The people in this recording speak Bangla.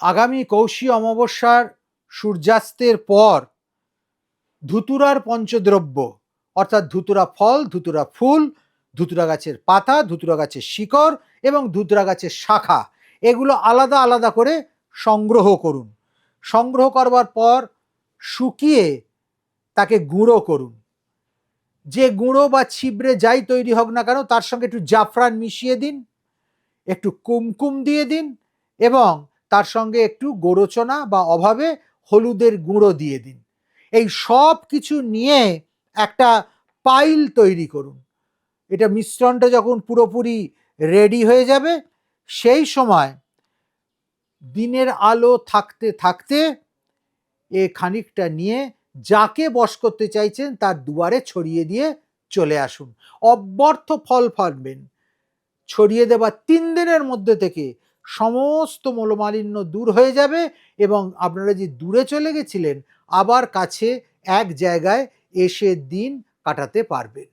আগামী কৌশী অমাবস্যার সূর্যাস্তের পর ধুতুরার পঞ্চদ্রব্য, অর্থাৎ ধুতুরা ফল, ধুতুরা ফুল, ধুতুরা গাছের পাতা, ধুতুরা গাছের শিকড় এবং ধুতুরা গাছের শাখা, এগুলো আলাদা আলাদা করে সংগ্রহ করুন। সংগ্রহ করবার পর শুকিয়ে তাকে গুঁড়ো করুন। যে গুঁড়ো বা ছিবড়ে যাই তৈরি হোক না কেন, তার সঙ্গে একটু জাফরান মিশিয়ে দিন, একটু কুমকুম দিয়ে দিন এবং তার সঙ্গে একটু গোরচনা বা অভাবে হলুদের গুঁড়ো দিয়ে দিন। এই সব কিছু নিয়ে একটা পাইল তৈরি করুন। এটা মিশ্রণটা যখন পুরোপুরি রেডি হয়ে যাবে, সেই সময় দিনের আলো থাকতে থাকতে এ খানিকটা নিয়ে যাকে বশ করতে চাইছেন তার দুয়ারে ছড়িয়ে দিয়ে চলে আসুন। অব্যর্থ ফল ফানবেন ছড়িয়ে দেওয়ার তিন দিনের মধ্যে থেকে সমস্ত মলমালিন্য দূর হয়ে যাবে এবং আপনারা যে দূরে চলে গেছিলেন, আবার কাছে এক জায়গায় এসে দিন কাটাতে পারবেন।